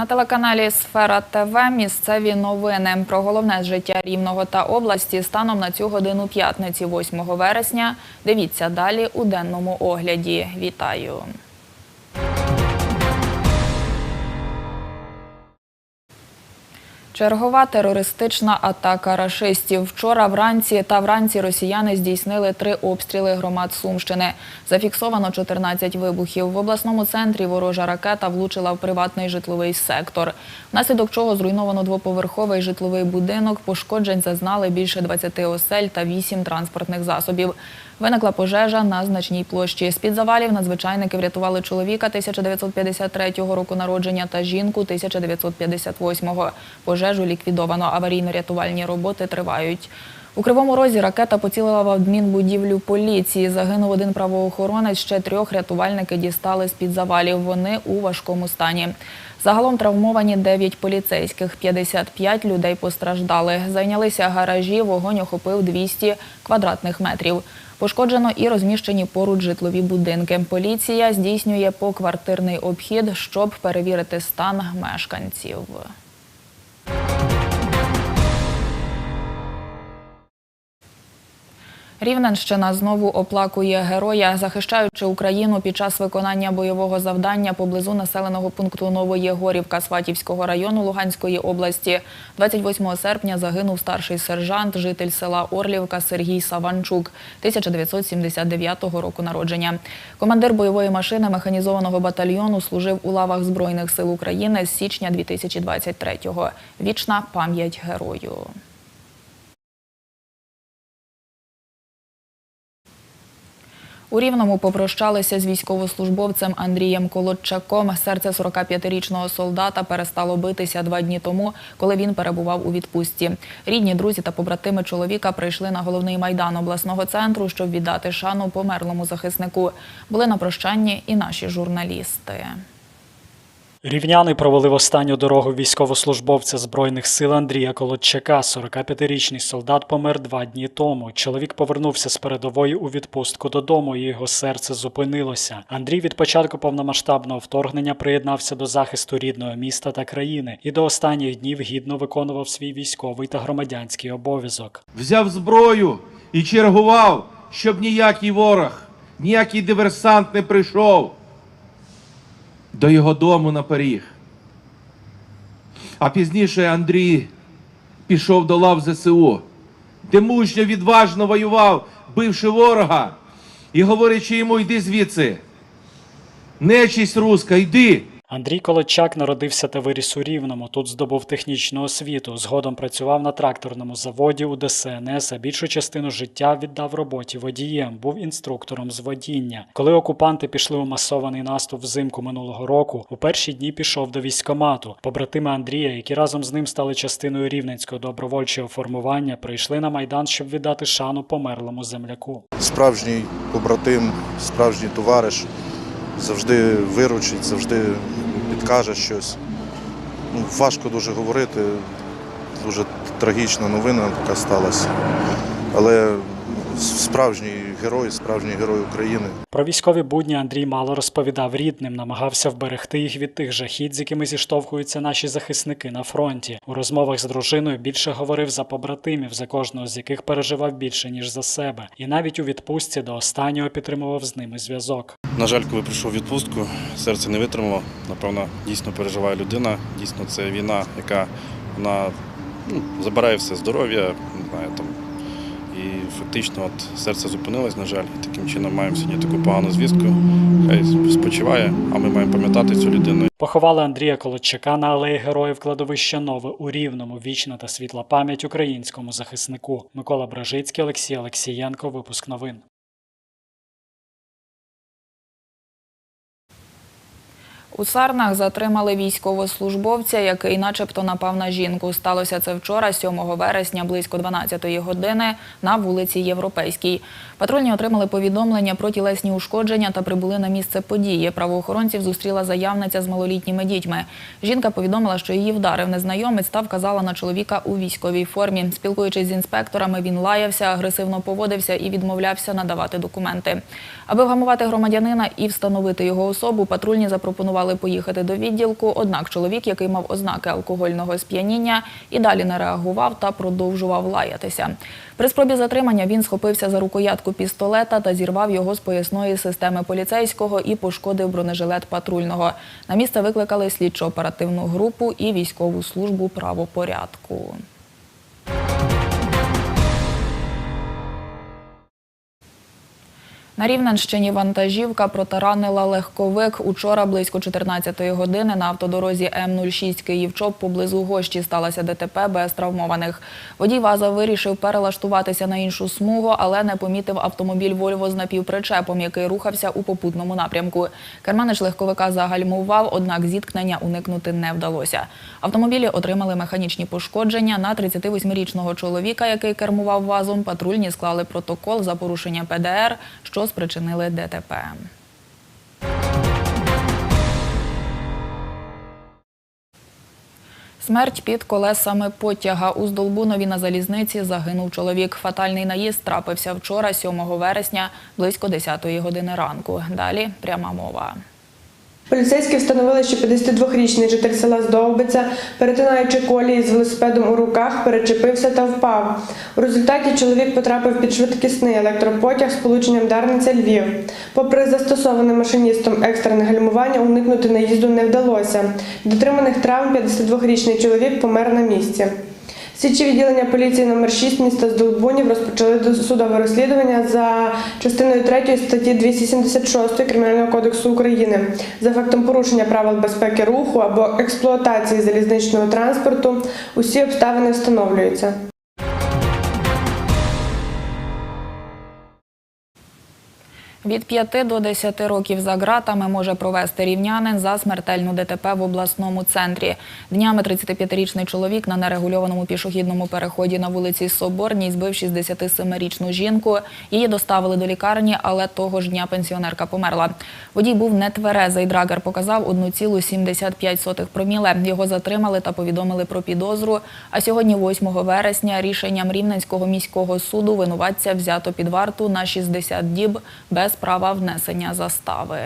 На телеканалі Сфера ТВ місцеві новини про головне життя Рівного та області станом на цю годину п'ятниці, 8 вересня. Дивіться далі у денному огляді. Вітаю! Чергова терористична атака рашистів. Вчора вранці та вранці росіяни здійснили три обстріли громад Сумщини. Зафіксовано 14 вибухів. В обласному центрі ворожа ракета влучила в приватний житловий сектор. Внаслідок чого зруйновано двоповерховий житловий будинок. Пошкоджень зазнали більше 20 осель та 8 транспортних засобів. Виникла пожежа на значній площі. З-під завалів надзвичайники врятували чоловіка 1953 року народження та жінку 1958-го. Пожежу ліквідовано. Аварійно-рятувальні роботи тривають. У Кривому Розі ракета поцілила в адмінбудівлю поліції. Загинув один правоохоронець, ще трьох рятувальники дістали з-під завалів. Вони у важкому стані. Загалом травмовані 9 поліцейських, 55 людей постраждали. Зайнялися гаражі, вогонь охопив 200 квадратних метрів. Пошкоджено і розміщені поруч житлові будинки. Поліція здійснює поквартирний обхід, щоб перевірити стан мешканців. Рівненщина знову оплакує героя, захищаючи Україну під час виконання бойового завдання поблизу населеного пункту Нової Горівка Сватівського району Луганської області. 28 серпня загинув старший сержант, житель села Орлівка Сергій Саванчук, 1979 року народження. Командир бойової машини механізованого батальйону служив у лавах Збройних сил України з січня 2023-го. Вічна пам'ять герою. У Рівному попрощалися з військовослужбовцем Андрієм Колодчаком. Серце 45-річного солдата перестало битися два дні тому, коли він перебував у відпустці. Рідні, друзі та побратими чоловіка прийшли на головний майдан обласного центру, щоб віддати шану померлому захиснику. Були на прощанні і наші журналісти. Рівняни провели в останню дорогу військовослужбовця Збройних сил Андрія Колодчака. 45-річний солдат помер два дні тому. Чоловік повернувся з передової у відпустку додому, і його серце зупинилося. Андрій від початку повномасштабного вторгнення приєднався до захисту рідного міста та країни і до останніх днів гідно виконував свій військовий та громадянський обов'язок. взяв зброю і чергував, щоб ніякий ворог, ніякий диверсант не прийшов до його дому на поріг. А пізніше Андрій пішов до лав ЗСУ, де мужньо відважно воював, бивши ворога, і говорячи йому, йди звідси. Нечість руска, йди. Андрій Колодчак народився та виріс у Рівному. Тут здобув технічну освіту. Згодом працював на тракторному заводі у ДСНС, а більшу частину життя віддав роботі водієм, був інструктором з водіння. Коли окупанти пішли у масований наступ взимку минулого року, у перші дні пішов до військкомату. Побратими Андрія, які разом з ним стали частиною рівненського добровольчого формування, прийшли на майдан, щоб віддати шану померлому земляку. справжній побратим, справжній товариш, завжди виручить, завжди підкаже щось. Ну, важко дуже говорити, дуже трагічна новина така сталася. Але справжній герой, справжній герой України. Про військові будні Андрій мало розповідав рідним, намагався вберегти їх від тих жахіть, з якими зіштовхуються наші захисники на фронті. У розмовах з дружиною більше говорив за побратимів, за кожного з яких переживав більше ніж за себе, і навіть у відпустці до останнього підтримував з ними зв'язок. На жаль, коли прийшов відпустку, серце не витримало. Напевно, дійсно переживає людина. Дійсно, це війна, яка вона ну, забирає все здоров'я, не знаю там. Фактично от серце зупинилось, на жаль, таким чином маємо сьогодні таку погану звістку. Хай спочиває, а ми маємо пам'ятати цю людину. Поховали Андрія Колодчака на алеї Героїв кладовища Нове у Рівному. Вічна та світла пам'ять українському захиснику. Микола Бражицький, Олексій Олексієнко. Випуск новин. У Сарнах затримали військовослужбовця, який начебто напав на жінку. Сталося це вчора, 7 вересня, близько 12-ї години на вулиці Європейській. Патрульні отримали повідомлення про тілесні ушкодження та прибули на місце події. Правоохоронців зустріла заявниця з малолітніми дітьми. Жінка повідомила, що її вдарив незнайомець та вказала на чоловіка у військовій формі. Спілкуючись з інспекторами, він лаявся, агресивно поводився і відмовлявся надавати документи. Аби вгамувати громадянина і встановити його особу, патрульні запропонували запропонували поїхати до відділку. Однак чоловік, який мав ознаки алкогольного сп'яніння, і далі не реагував та продовжував лаятися. При спробі затримання він схопився за рукоятку пістолета та зірвав його з поясної системи поліцейського і пошкодив бронежилет патрульного. На місце викликали слідчо-оперативну групу і військову службу правопорядку. На Рівненщині вантажівка протаранила легковик. Учора близько 14-ї години на автодорозі М06 Київ-Чоп поблизу Гощі сталося ДТП без травмованих. Водій ВАЗа вирішив перелаштуватися на іншу смугу, але не помітив автомобіль «Вольво» з напівпричепом, який рухався у попутному напрямку. Керманич легковика загальмував, однак зіткнення уникнути не вдалося. Автомобілі отримали механічні пошкодження. На 38-річного чоловіка, який кермував ВАЗом, патрульні склали протокол за порушення ПДР, що спричинили ДТП. Смерть під колесами потяга. У Здолбунові на залізниці загинув чоловік. Фатальний наїзд трапився вчора, 7 вересня, близько 10-ї години ранку. Далі пряма мова. Поліцейські встановили, що 52-річний житель села Здовбиця, перетинаючи колії з велосипедом у руках, перечепився та впав. У результаті чоловік потрапив під швидкісний електропотяг з полученням Дарниця Львів. Попри застосоване машиністом екстрене гальмування, уникнути наїзду не вдалося. Від отриманих травм 52-річний чоловік помер на місці. Слідчі відділення поліції номер 6 міста Здолбунів розпочали досудове розслідування за частиною 3 статті 276 Кримінального кодексу України за фактом порушення правил безпеки руху або експлуатації залізничного транспорту. Усі обставини встановлюються. Від 5 до 10 років за ґратами може провести рівнянин за смертельну ДТП в обласному центрі. Днями 35-річний чоловік на нерегульованому пішохідному переході на вулиці Соборній збив 67-річну жінку. Її доставили до лікарні, але того ж дня пенсіонерка померла. Водій був нетверезий. Драгер показав 1,75 проміле. Його затримали та повідомили про підозру. А сьогодні, 8 вересня, рішенням Рівненського міського суду винуватця взято під варту на 60 діб без права внесення застави.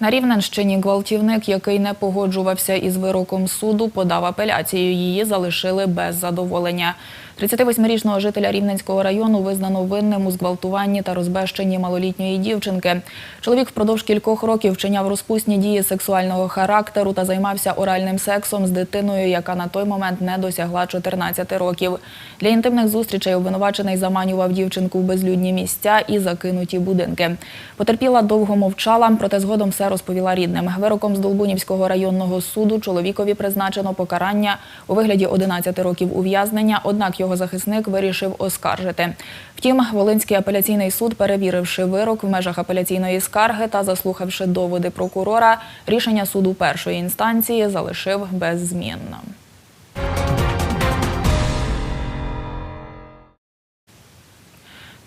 На Рівненщині гвалтівник, який не погоджувався із вироком суду, подав апеляцію. Її залишили без задоволення. 38-річного жителя Рівненського району визнано винним у зґвалтуванні та розбещенні малолітньої дівчинки. Чоловік впродовж кількох років вчиняв розпусні дії сексуального характеру та займався оральним сексом з дитиною, яка на той момент не досягла 14 років. Для інтимних зустрічей обвинувачений заманював дівчинку в безлюдні місця і закинуті будинки. Потерпіла довго мовчала, проте згодом все розповіла рідним. Вироком з Долбунівського районного суду чоловікові призначено покарання у вигляді 11 років ув'язнення, однак його захисник вирішив оскаржити. Втім, Волинський апеляційний суд, перевіривши вирок в межах апеляційної скарги та заслухавши доводи прокурора, рішення суду першої інстанції залишив без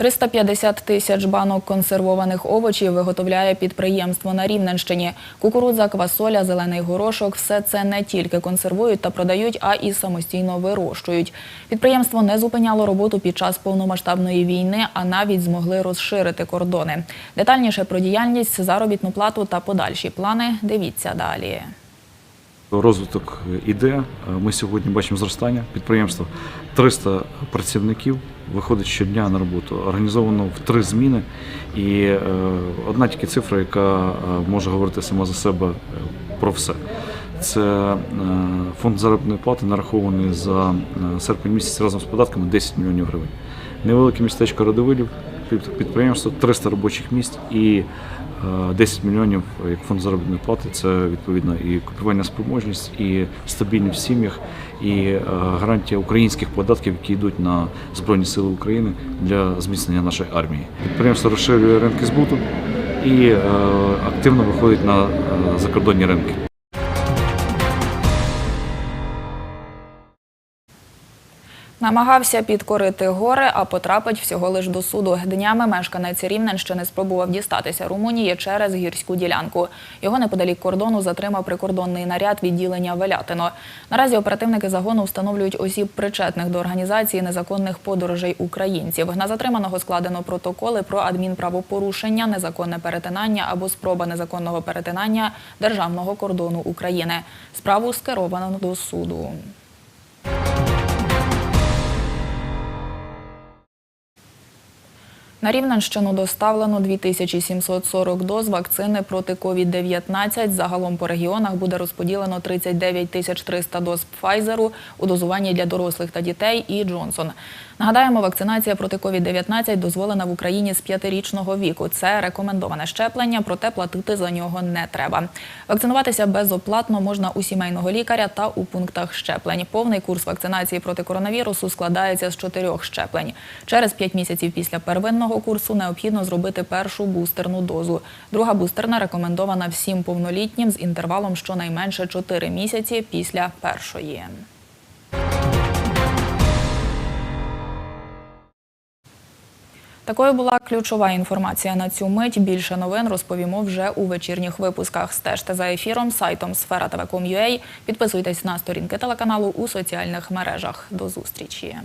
350 тисяч банок консервованих овочів виготовляє підприємство на Рівненщині. Кукурудза, квасоля, зелений горошок – все це не тільки консервують та продають, а і самостійно вирощують. Підприємство не зупиняло роботу під час повномасштабної війни, а навіть змогли розширити кордони. Детальніше про діяльність, заробітну плату та подальші плани дивіться далі. Розвиток іде. Ми сьогодні бачимо зростання підприємства. 300 працівників виходить щодня на роботу. Організовано в три зміни. І е, одна тільки цифра, яка е, може говорити сама за себе е, про все. Це е, фонд заробітної плати нарахований за е, серпень місяць разом з податками 10 мільйонів гривень. Невелике містечко Радовилів, підприємство, 300 робочих місць і е, 10 мільйонів як фонд заробітної плати. Це відповідно і купівельна спроможність, і стабільність в сім'ях, і е, гарантія українських податків, які йдуть на Збройні Сили України для зміцнення нашої армії. Підприємство розширює ринки збуту і е, активно виходить на е, закордонні ринки. Намагався підкорити гори, а потрапить всього лиш до суду. Днями мешканець Рівненщини спробував дістатися Румунії через гірську ділянку. Його неподалік кордону затримав прикордонний наряд відділення Велятино. Наразі оперативники загону встановлюють осіб причетних до організації незаконних подорожей українців. На затриманого складено протоколи про адмінправопорушення, незаконне перетинання або спроба незаконного перетинання державного кордону України. Справу скеровано до суду. На Рівненщину доставлено 2740 доз вакцини проти COVID-19. Загалом по регіонах буде розподілено 39 тисяч 300 доз Пфайзеру у дозуванні для дорослих та дітей і Джонсон. Нагадаємо, вакцинація проти COVID-19 дозволена в Україні з п'ятирічного віку. Це рекомендоване щеплення, проте платити за нього не треба. Вакцинуватися безоплатно можна у сімейного лікаря та у пунктах щеплень. Повний курс вакцинації проти коронавірусу складається з чотирьох щеплень. Через п'ять місяців після первинного курсу необхідно зробити першу бустерну дозу. Друга бустерна рекомендована всім повнолітнім з інтервалом щонайменше 4 місяці після першої. Такою була ключова інформація на цю мить. Більше новин розповімо вже у вечірніх випусках. Стежте за ефіром сайтом Сфера Підписуйтесь на сторінки телеканалу у соціальних мережах. До зустрічі.